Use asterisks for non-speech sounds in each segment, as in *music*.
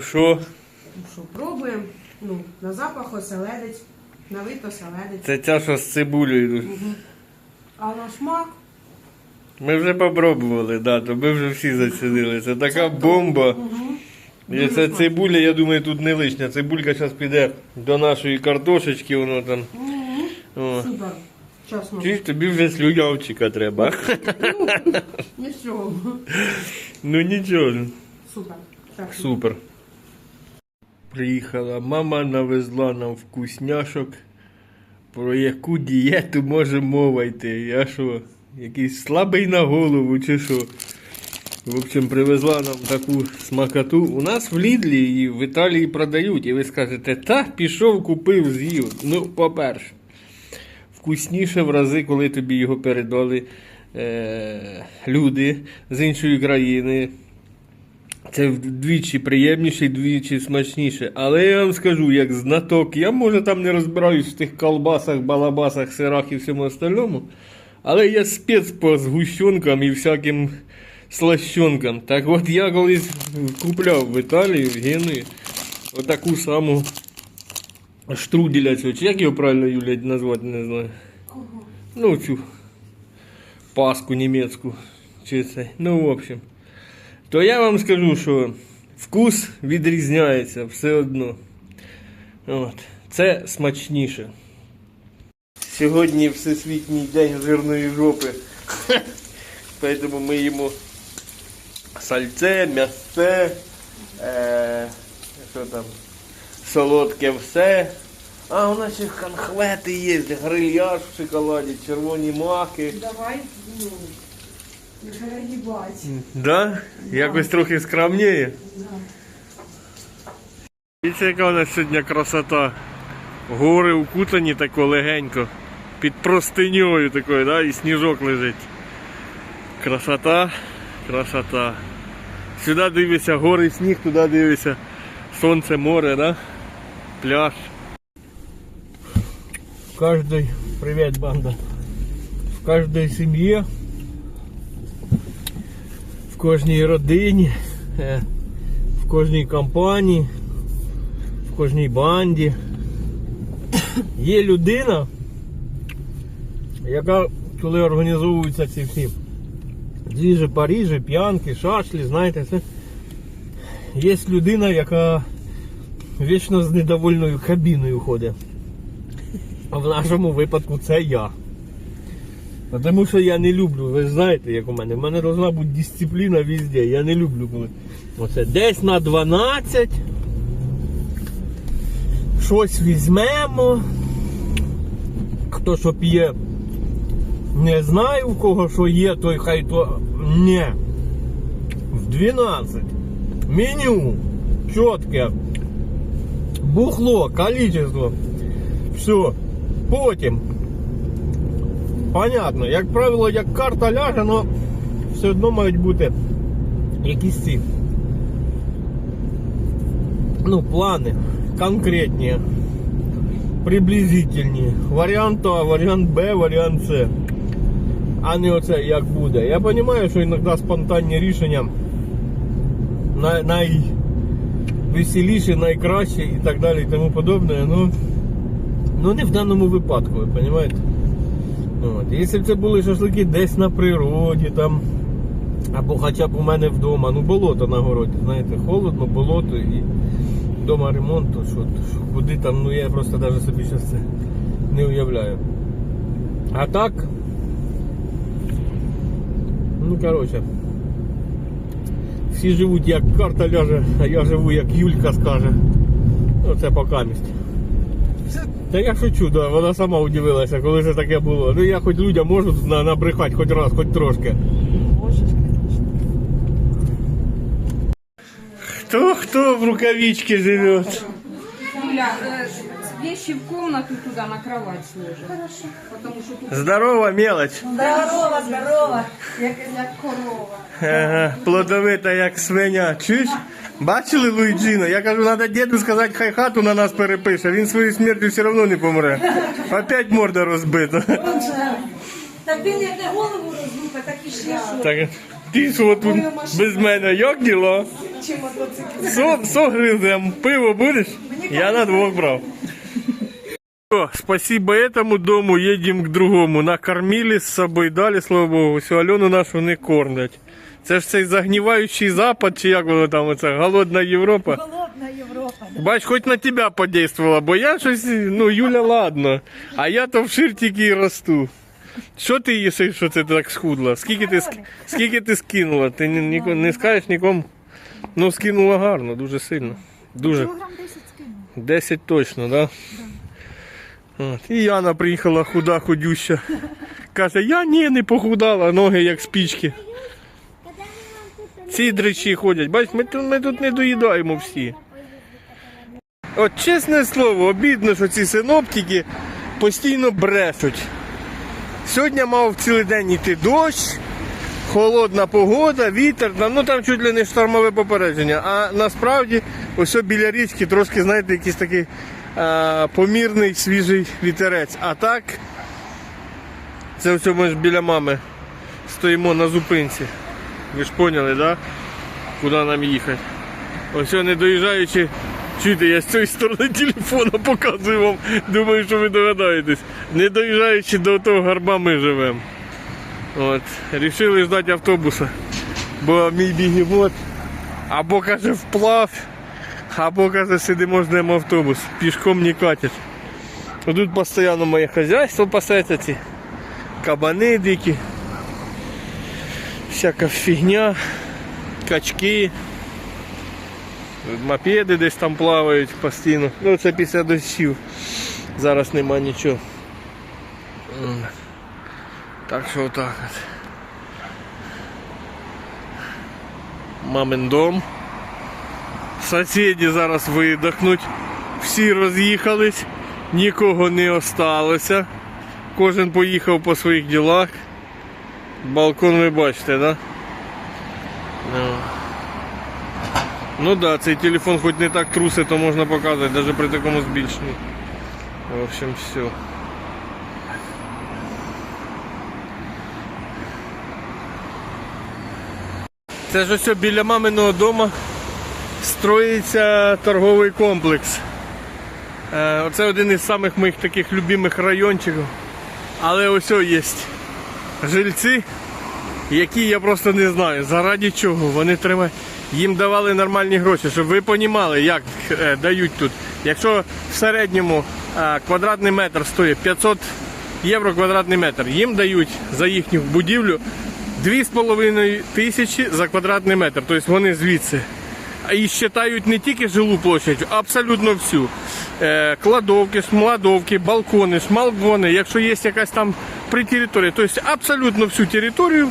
Що? Ну що, пробуємо. Ну, на запах оселедець, на вид оселедець. Це ця, що з цибулею. А на смак Ми вже попробували, да, то ми вже всі зацінили. Це така бомба. І ця цибуля, я думаю, тут не лишня. Цибулька зараз піде до нашої картошечки, воно там. О. супер. Чесно. Чи ж тобі вже слюнявчика треба? Нічого. Ну нічого. Супер. Так, Супер. Приїхала мама, навезла нам вкусняшок. Про яку дієту може мова йти? Я що, якийсь слабий на голову чи що? В общем, привезла нам таку смакоту. У нас в Лідлі і в Італії продають. І ви скажете, та пішов, купив, з'їв. Ну, по-перше, вкусніше в рази, коли тобі його передали е- люди з іншої країни. Це вдвічі приємніше і вдвічі смачніше. Але я вам скажу, як знаток, я може там не розбираюсь в тих колбасах, балабасах, сирах і всьому остальному. Але я спец по згущенкам і всяким слащенкам. Так от я колись купляв в Італії, в Генуї, отаку саму штруделя цього. Чи як його правильно Юля назвати, не знаю. Ну, цю паску німецьку. Чи це. Ну, в общем. То я вам скажу, що вкус відрізняється все одно. От. Це смачніше. Сьогодні Всесвітній день жирної жопи. *laughs* Поэтому ми їмо сальце, м'ясце, е, що там, солодке все. А у нас ще конхвети є, грильяж в шоколаді, червоні маки. Давай, ну, перегибать. Да? Якось трохи скромніє. Дивіться, яка у нас сьогодні красота. Гори укутані тако легенько. Під простиньою такою, да? і сніжок лежить. Красота, красота. Сюди дивишся гори, сніг, туди дивишся. Сонце, море, да? пляж. В кожній, привіт, банда. В кожній сім'ї кожній родині, е, в кожній компанії, в кожній банді є людина, яка, коли організовуються ці всі двіжі, Парижі, п'янки, шашлі, знаєте, це є людина, яка вічно з недовольною кабіною ходить. А в нашому випадку це я. Тому що я не люблю, ви знаєте, як у мене. У мене повинна бути дисципліна везде. Я не люблю, коли оце десь на 12. Щось візьмемо. Хто що п'є, не знаю в кого що є, той хай то. Ні. В 12. Меню. Чітке. Бухло, количество. Все. Потім. Понятно, як правило, як карта ляже, але все одно мають бути якісь ці ну, плани конкретні, приблизительні. Варіант А, варіант Б, варіант С. А не оце як буде. Я розумію, що іноді спонтанні рішення най- найвеселіші, найкращі і так далі і тому подобне. Ну, ну не в даному випадку, ви розумієте? От. Якщо б це були шашлики десь на природі, там, або хоча б у мене вдома, ну болото на городі, знаєте, холодно, болото і вдома ремонт, то що, куди там, ну я просто навіть собі зараз це не уявляю. А так, ну коротше, всі живуть як карта ляже, а я живу як Юлька скаже. Оце покамість. Та я шучу, да, вона сама удивилася, коли це таке було. Ну я хоч людям можу на- набрехати хоч раз, хоч трошки. Можеш, звісно. Хто хто в рукавичке живе? Юля, э, вещи в комнату туда на кровать сложи. Хорошо. Потому что тут Здорова мелоч. Здорова, здорова, як, як корова. Ага, плодовита як свиня. Чуєш? Бачили Луїджіно? Я кажу, треба діду сказати, хай хату на нас перепише. Він своєю смертю все одно не помре. Опять морда розбита. Так він як не голову розлупа, так і що. Так, ти що тут без мене, як діло? чи мотоцикл. Со, согризем. Пиво будеш? Я на двох брав. О, спасибо этому дому, едем к другому. Накормили з собою, далі, слава Богу. Всю Альону нашу не кормлять. Це ж цей загніваючий запад, чи як воно там, оце, голодна Європа. Голодна Європа. Бач, хоч на тебе подействувала, бо я щось, ну, Юля, ладно. А я то вшир тільки і росту. Що ти їси, що ти так схудла? Скільки ти, ск- скільки ти скинула? Ти ні, ніко- не скажеш нікому? Ну, скинула гарно, дуже сильно. Дуже. 10 скинув. 10 точно, да? І Яна приїхала худа, худюща. Каже, я ні, не похудала, ноги як спічки. Ці дричі ходять. Бач, ми тут, ми тут не доїдаємо всі. От чесне слово, обідно, що ці синоптики постійно брешуть. Сьогодні мав цілий день йти дощ, холодна погода, вітер, ну там чуть ли не штормове попередження. А насправді ось біля річки трошки, знаєте, якийсь такий помірний свіжий вітерець. А так, це ось ми ж біля мами стоїмо на зупинці. Ви ж поняли, да? Куди нам їхати? Ось не доїжджаючи, чуєте, я з цієї сторони телефона показую вам, думаю, що ви догадаєтесь. Не доїжджаючи до того гарба ми живемо. От, рішили ждати автобуса, бо мій бігемот або каже вплав, або каже сидимо ждемо автобус, пішком не катять. Тут постійно моє хазяйство пасеться ці кабани дикі, всяка фігня, качки, мопеди десь там плавають постійно. Ну це після дощів. Зараз нема нічого. Так що отак от. Мамин дом. Сусіди зараз видохнуть. Всі роз'їхались, нікого не осталося. Кожен поїхав по своїх ділах. Балкон ви бачите, да? Ну. Ну да, цей телефон хоч не так трусить, то можна показувати, навіть при такому збільшенні. В общем, все. Це ж ось біля маминого дому строїться торговий комплекс. Е, Оце один із самих моїх таких любимих райончиків. Але ось є жильці, які я просто не знаю, заради чого вони тримають. Їм давали нормальні гроші, щоб ви розуміли, як е, дають тут. Якщо в середньому е, квадратний метр стоїть 500 євро квадратний метр, їм дають за їхню будівлю 2,5 тисячі за квадратний метр. Тобто вони звідси. І считають не тільки жилу площадь, а абсолютно всю. Е, кладовки, шмладовки, балкони, шмалгони, якщо є якась там при території, тобто абсолютно всю територію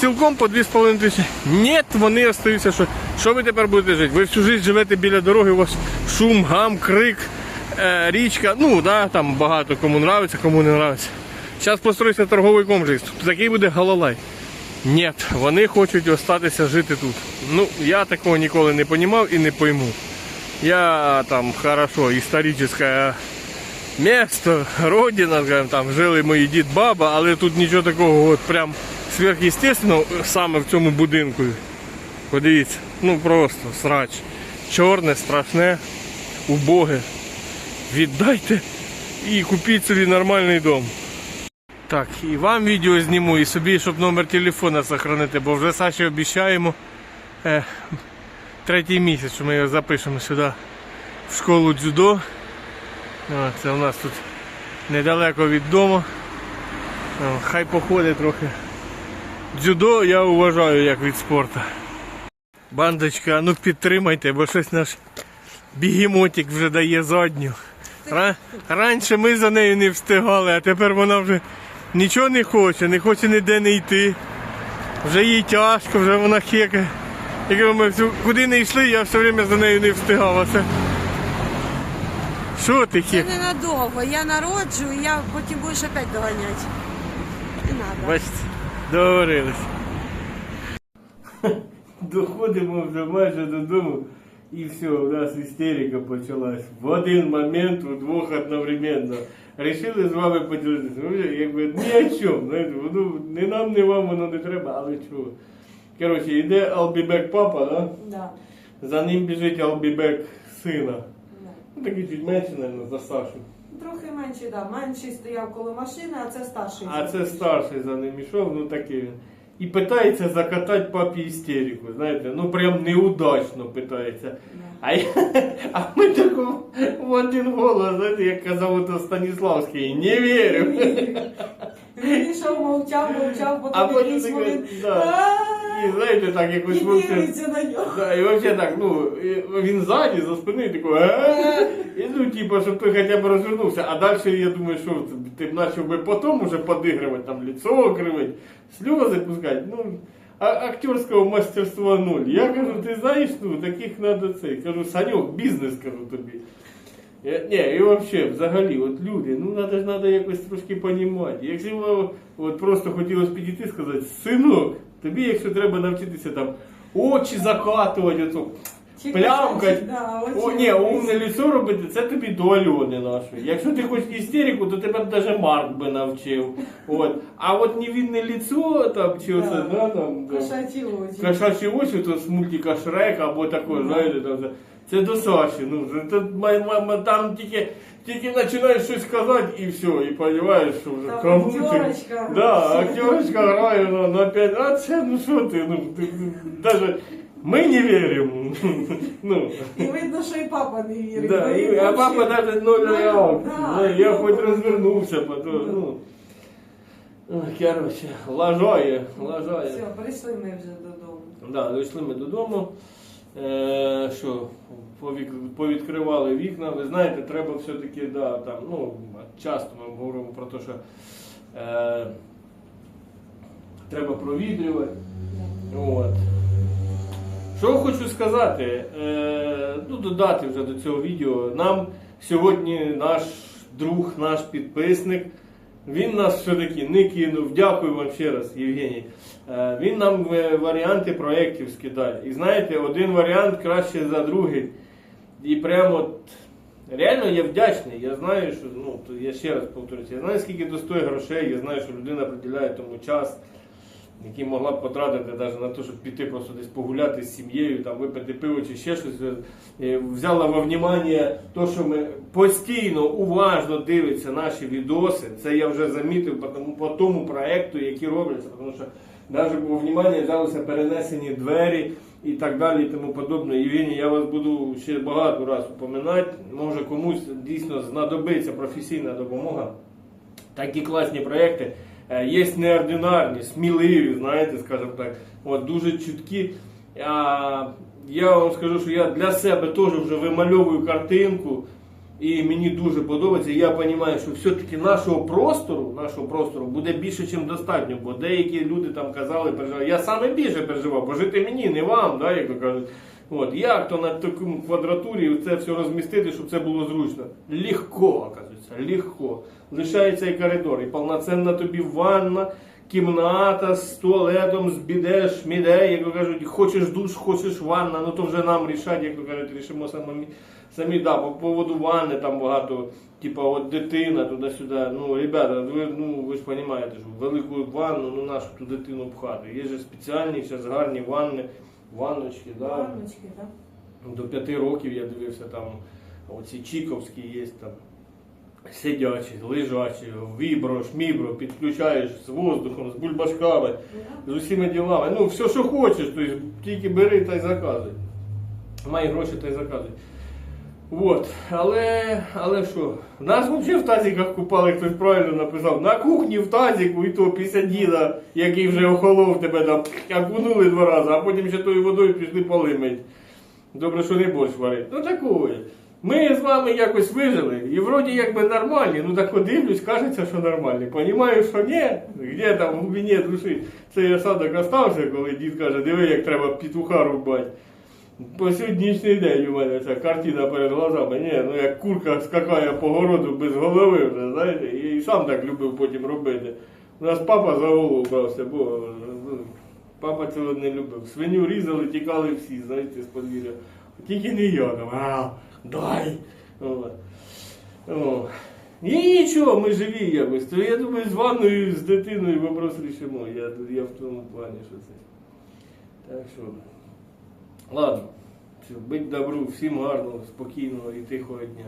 цілком по 2,5 тисячі. Ні, вони остаються, що, що ви тепер будете жити? Ви всю життя живете біля дороги, у вас шум, гам, крик, е, річка. Ну, да, там багато кому нравиться, кому не нравиться. Зараз построїться торговий комплекс, такий буде гололай. Ні, вони хочуть залишитися жити тут. Ну, я такого ніколи не розумів і не пойму. Я там хорошо, історичне місто, родина, там жили мої дід, баба, але тут нічого такого от прям сверхъестественного саме в цьому будинку. Подивіться, ну просто срач. Чорне, страшне, убоге. Віддайте і купіть собі нормальний дом. Так, і вам відео зніму, і собі, щоб номер телефона сохранити, бо вже Саші обіцяємо е, третій місяць, що ми його запишемо сюди в школу дзюдо. О, це у нас тут недалеко від дому. О, хай походить трохи. Дзюдо я вважаю як від спорту. Бандочка, ну підтримайте, бо щось наш бігемотик вже дає задню. Ра- Раніше ми за нею не встигали, а тепер вона вже нічого не хоче, не хоче ніде не йти. Вже їй тяжко, вже вона хекає. Якби ми куди не йшли, я все время за нею не встигав. Це... Що ти Це хек? ненадовго. Я народжу, і я потім будеш опять доганяти. Не треба. Бачите, договорились. *laughs* Доходимо вже майже додому і все, у нас істерика почалась. В один момент у двох одновременно. Рішили з вами поділитися. Ну, якби ні о чому. Знаєте, воно не нам, не вам воно не треба, але чого. Коротше, йде Албібек папа, да? Да. За ним біжить Албібек сина. Ну, такий чуть менше, мабуть, за Сашу. Трохи менший, да. Менший стояв коло машини, а це старший. А це старший за ним ішов, ну такий. І питається закатати папі істерику, знаєте, ну прям неудачно питається. А, я, *laughs* а ми так в один голос, знаєте, як казав Станіславський, не вірю. Йшов, мовчав, мовчав, А потім якийсь таке, момент. да. «А-а-а!» І знаєте, так якось І вовче- дивиться на нього. Да, і вообще так, ну, і він ззаді, за спини такий, «Е-е-е!» і ну, типу, щоб той хоча б розвернувся. А далі я думаю, що ти б почав би потім уже подигрувати, там лицо кривить, сльози пускати. Ну, а актерського мастерства нуль. Я кажу, ти знаєш, ну, таких треба цей. Кажу, Саньок, бізнес кажу тобі. Я, ні, і взагалі, взагалі, от люди, ну треба ж треба якось трошки понімати. Якщо ви от просто хотілося підійти і сказати, синок, тобі, якщо треба навчитися там очі закатувати, оцю, плямкать, да, о, ні, умне лицо робити, це тобі до Альони нашої. Якщо ти хочеш істерику, то тебе б навіть Марк би навчив. От. А от невинне лицо там, чи оце, Да. да, там, да. Кошачі очі. Кошачі очі, то з мультика Шрек або такого, знаєте, там, це- це до Саші. Ну, май- май- там тільки, тільки починаєш щось казати і все, і розумієш, що вже Там кому ти. Да, актерочка грає на, на 5, а це, ну що ти, ну, ти, даже ми не віримо. *laughs* ну. І видно, що і папа не вірить. Да, і, а папа навіть ноль Ну, реакції. да. Я хоч розвернувся, потім, ну. Короче, лажає, лажає. Все, прийшли ми вже додому. Да, дійшли ми додому. Е, що, повідкривали вікна. Ви знаєте, треба все-таки, да, там, ну, часто ми говоримо про те, що е, треба провітрювати. От. Що хочу сказати, е, ну, додати вже до цього відео. Нам сьогодні наш друг, наш підписник, він нас все-таки не кинув. Дякую вам ще раз, Євгеній. Е, він нам е, варіанти проєктів скидає. І знаєте, один варіант краще за другий. І прямо реально я вдячний. Я знаю, що ну, я ще раз повторюся, я знаю, скільки то стоїть грошей, я знаю, що людина приділяє тому час який могла б потратити навіть на те, щоб піти просто десь погуляти з сім'єю, там випити пиво чи ще щось. Е, Взяла во внимание те, що ми постійно уважно дивиться наші відоси. Це я вже замітив по тому, по тому проекту, які робляться, тому що навіть во внимание взялися перенесені двері і так далі, і тому подобне. Євгеній, я вас буду ще багато разів упоминати. Може комусь дійсно знадобиться професійна допомога такі класні проекти. Е, Є неординарні, сміливі, знаєте, скажімо так, от, дуже чуткі. А, я вам скажу, що я для себе теж вже вимальовую картинку, і мені дуже подобається. Я розумію, що все-таки нашого простору, нашого простору буде більше, ніж достатньо, бо деякі люди там казали, переживали. Я саме більше переживав, бо жити мені, не вам, да, як то кажуть. От, як то на такому квадратурі це все розмістити, щоб це було зручно? Легко, оказується, легко. Лишається і коридор, і повноцінна тобі ванна, кімната з туалетом, з біде, шміде, як кажуть, хочеш душ, хочеш ванна, ну то вже нам рішать, як то кажуть, рішимо самі. Самі, да, по поводу ванни там багато, типа от дитина туди-сюди. Ну, ребята, ви, ну, ви ж розумієте, що велику ванну, ну нашу ту дитину пхати. Є же спеціальні, зараз гарні ванни, ванночки, да. Ванночки, так? До п'яти років я дивився там оці чіковські є там. Сидячі, лежачі, вібро, шмібро, підключаєш з воздухом, з бульбашками, з усіма ділами. Ну, все, що хочеш, тобто, тільки бери та й заказуй. Май гроші та й заказуй. От, але, але що? Нас взагалі в тазиках купали, хтось правильно написав. На кухні в тазику, і то після діда, який вже охолов тебе там, окунули два рази, а потім ще тою водою пішли поли. Добре, що не борщ варить. Ну такое. Ми з вами якось вижили, і вроді якби нормальні, ну так подивлюсь, кажеться, що нормальні. Понімаю, що ні, де там в глибині душі цей осадок остався, коли дід каже, диви, як треба петуха рубати. По сьогоднішній день у мене ця картина перед глазами. Ні, ну як курка скакає по городу без голови вже, знаєте, і сам так любив потім робити. У нас папа за голову брався, бо ну, папа цього не любив. Свиню різали, тікали всі, знаєте, з подвір'я. Тільки не я там, дай. От. О. Нічого, ми живі якось. То я думаю, з ванною, з дитиною вопрос рішимо. Я, я в тому плані, що це. Так що. Ладно. Все, Будь добру, всім гарного, спокійного і тихого дня.